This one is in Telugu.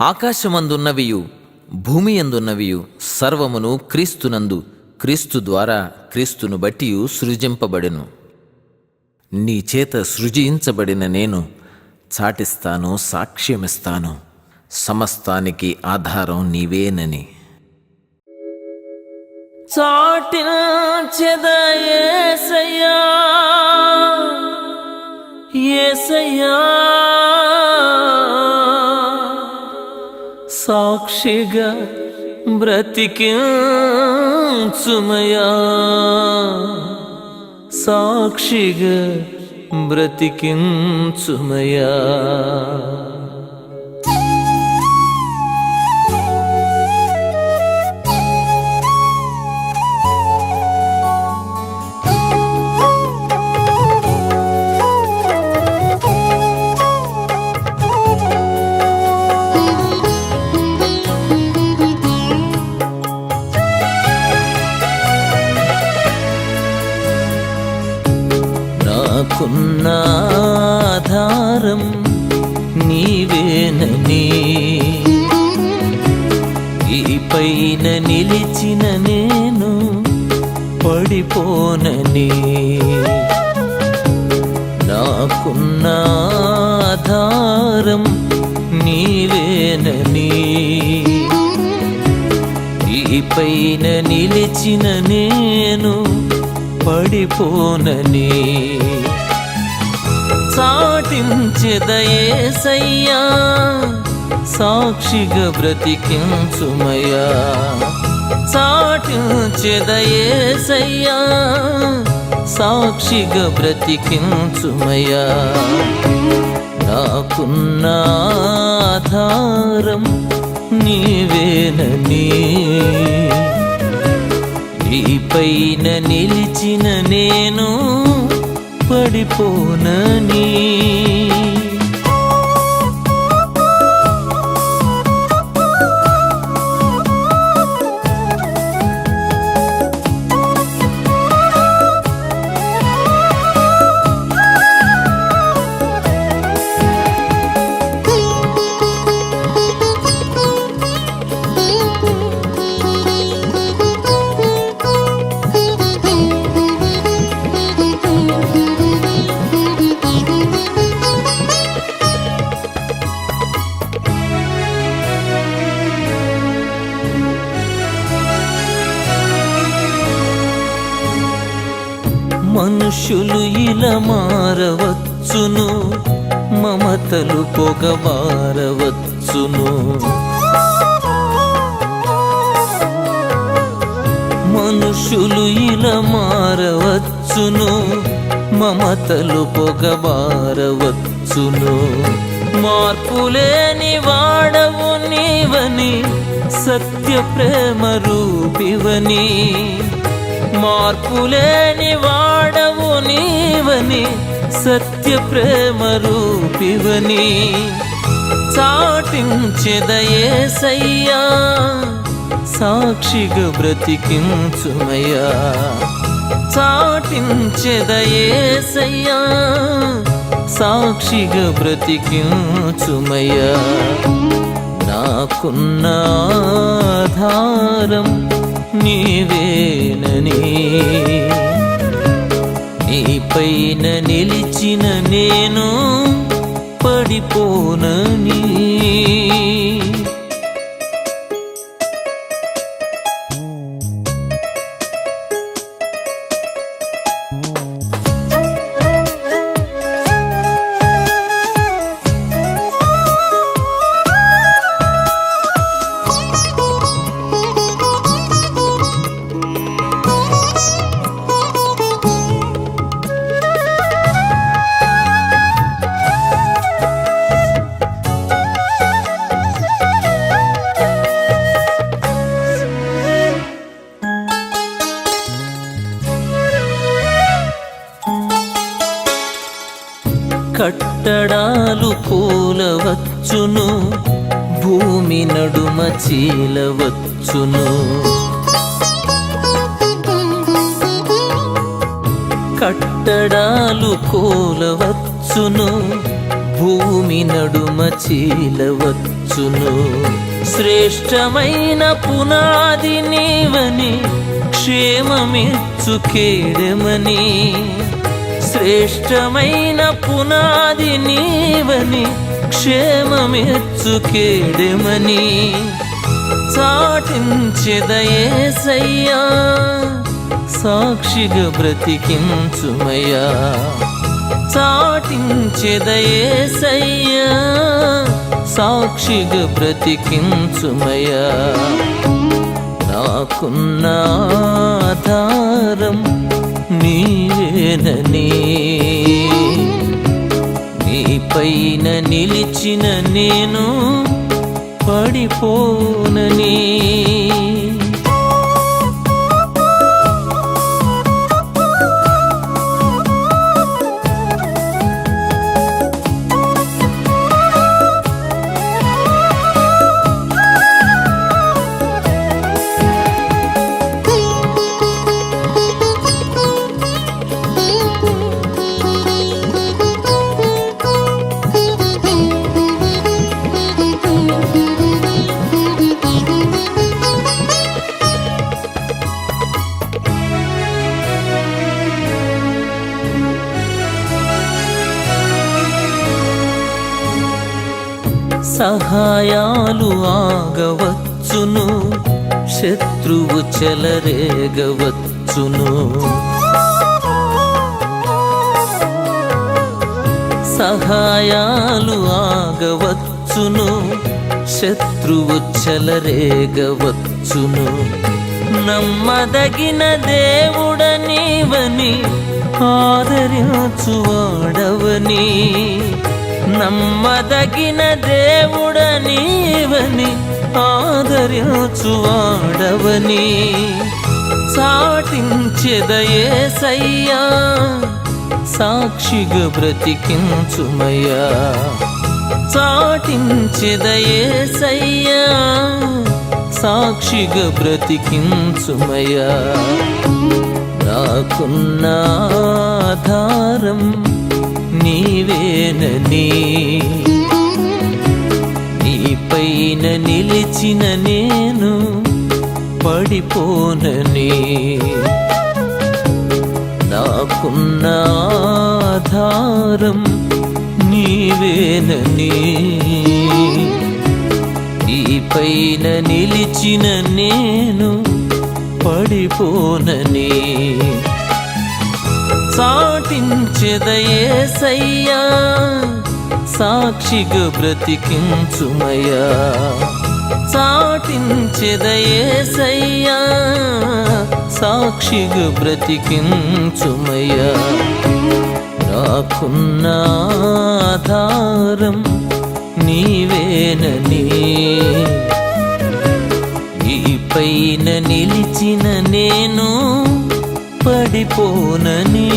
ఆకాశమందున్నవియు భూమి ఎందున్నవియు సర్వమును క్రీస్తునందు క్రీస్తు ద్వారా క్రీస్తును బట్టియు సృజింపబడెను. నీ చేత సృజించబడిన నేను చాటిస్తాను సాక్ష్యమిస్తాను. సమస్తానికి ఆధారం నీవేనని. చాటించెదయేసయ్యా ఏసయ్యా. సాక్షిగా బ్రతికించుమయా? సాక్షిగా బ్రతికించుమయా? నిలిచిన నేను పడిపోనని నాకున్న ఆధారం నీవేనని ఈ పైన నిలిచిన నేను పడిపోనని చాటించెదయేసయ్యా సాక్షిగా బ్రతికించుమయ్యా. చాటించెదయేసయ్యా సాక్షిగా బ్రతికించుమయ్యా. నాకున్న ఆధారం నీవేనని నీపైన నిలిచిన నేను పడిపోనని మనుషులు ఇలా మారవచ్చును మమతలు పొగబారవచ్చును మనుషులు ఇలా మారవచ్చును మమతలు పొగబారవచ్చును మార్పులేని వాడవు నీవని సత్య ప్రేమ రూపివని. మార్పులేని వాడవు నీవని సత్య ప్రేమ రూపివని. చాటించెదయేసయ్యా సాక్షిగా బ్రతికించుమయ్యా. చాటించెదయేసయ్యా సాక్షిగా బ్రతికించుమయ్యా. నాకున్న ఆధారం నీవేనని. నీ పైన నిలిచిన నేను పడిపోనా. వచ్చును భూమి నడుమ చీలవచ్చును. కట్టడాలు కూలవచ్చును. భూమి నడుమ చీలవచ్చును. శ్రేష్టమైన పునాది నీవని క్షేమమిచ్చు కేడమని శ్రేష్టమైన పునాది నీవని క్షేమమిచ్చు కేడమని చాటించెదయేసయ్యా సాక్షిగా బ్రతికించుమయ్యా. చాటించెదయేసయ్యా సాక్షిగా బ్రతికించుమయ్యా. నాకున్న ఆధారం నీవేనని నీ పైన నిలిచిన నేను పడిపోనని సహాయాలు ఆగవచ్చును. శత్రువు చెలరేగవచ్చును. సహాయాలు ఆగవచ్చును. శత్రువు చెలరేగవచ్చును. నమ్మదగిన దేవుడ నీవని ఆదరించువాడవని. నమ్మదగిన దేవుడ నీవని ఆదరించువాడవని చాటించెదయేసయ్యా సాక్షిగా బ్రతికించుమయ్యా. చాటించెదయేసయ్యా సాక్షిగా బ్రతికించుమయ్యా. నాకున్న ఆధారం నీవేనని నీ పైన నిలిచిన నేను పడిపోనని. నాకున్న ఆధారం నీవేనని. ఈ పైన నిలిచిన నేను పడిపోనని. చాటించెదయేసయ్యా సాక్షిగా బ్రతికించుమయ్యా. చాటించెదయేసయ్యా సాక్షిగా బ్రతికించుమయ్యా. నాకున్న ఆధారం నీవేనని ఈ పైన నిలిచిన నేను పడిపోనని.